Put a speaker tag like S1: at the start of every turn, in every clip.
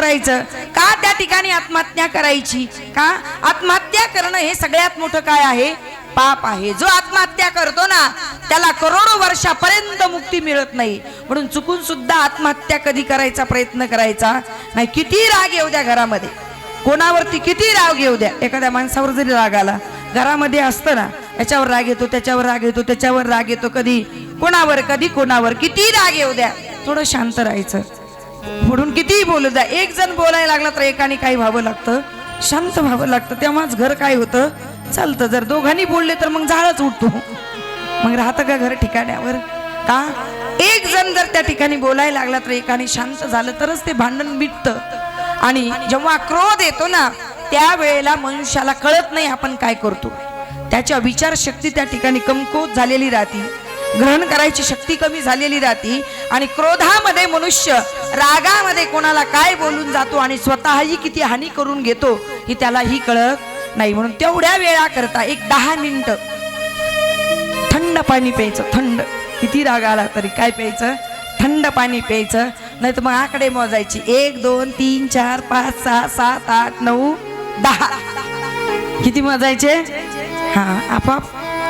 S1: करायचं? का त्या ठिकाणी आत्महत्या करायची? का? आत्महत्या करणं हे सगळ्यात मोठं काय आहे? पाप आहे. जो आत्महत्या करतो ना त्याला करोडो वर्षापर्यंत मुक्ती मिळत नाही. म्हणून चुकून सुद्धा आत्महत्या कधी करायचा प्रयत्न करायचा? नाही किती राग येऊ द्या घरामध्ये. कोणावरती किती राग येऊ द्या. एखाद्या माणसावर जरी राग आला घरामध्ये असतं ना याच्यावर राग येतो त्याच्यावर राग येतो त्याच्यावर राग येतो कधी कोणावर कधी कोणावर किती राग येऊ द्या. थोडं शांत राहायचं. म्हणून कितीही बोलू द्या एक जण बोलायला लागला तर एकाने काही व्हावं लागतं. शांत व्हावं लागतं. तेव्हाच घर काय होतं? चालतं. जर दोघांनी बोलले तर मग झाडच उठतो मग राहतं का घर ठिकाण्यावर? का? एक जण जर त्या ठिकाणी बोलायला लागला तर एकाने शांत झालं तरच ते भांडण मिटतं. आणि जेव्हा क्रोध येतो ना त्यावेळेला मनुष्याला कळत नाही आपण काय करतो. त्याच्या विचारशक्ती त्या ठिकाणी कमकुवत झालेली राहती. ग्रहण करायची शक्ती कमी झालेली राहती. आणि क्रोधामध्ये मनुष्य रागामध्ये कोणाला काय बोलून जातो आणि स्वतःही किती हानी करून घेतो ही त्यालाही कळत नाही. म्हणून तेवढ्या वेळा करता एक दहा मिनिट. थंड पाणी प्यायचं थंड. किती राग आला तरी काय प्यायचं? थंड पाणी प्यायचं. नाही तर मग आकडे मोजायची. एक दोन तीन चार पाच सहा सात आठ नऊ दहा. किती मोजायचे? हा आपाप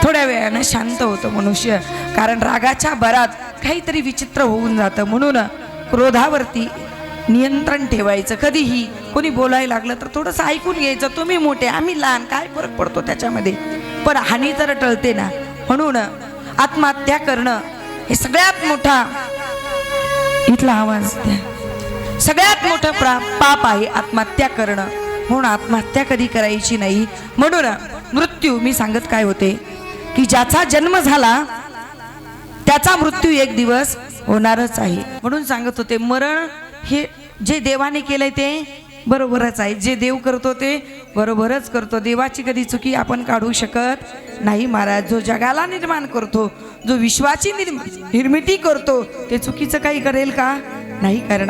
S1: थोड्या वेळानं शांत होतं मनुष्य. कारण रागाच्या भरात काहीतरी विचित्र होऊन जातं. म्हणून क्रोधावरती नियंत्रण ठेवायचं. कधीही कोणी बोलायला लागलं तर थोडंसं ऐकून घ्यायचं तुम्ही मोठे आम्ही लहान काय फरक पडतो त्याच्यामध्ये? पण हानी तर टळते ना म्हणून आत्महत्या करणं हे सगळ्यात मोठा इथला आवाज द्या. सगळ्यात मोठं प्रा पाप आहे आत्महत्या करणं. म्हणून आत्महत्या कधी करायची नाही. म्हणून मृत्यू मी सांगत काय होते? की ज्याचा जन्म झाला त्याचा मृत्यू एक दिवस होणारच आहे. म्हणून सांगत होते मरण हे जे देवाने केलंय ते बरोबरच आहे. जे देव करतो ते बरोबरच करतो. देवाची कधी चुकी आपण काढू शकत नाही महाराज. जो जगाला निर्माण करतो जो विश्वाची निर्मिती करतो ते चुकीचं काही करेल का? नाही करणार.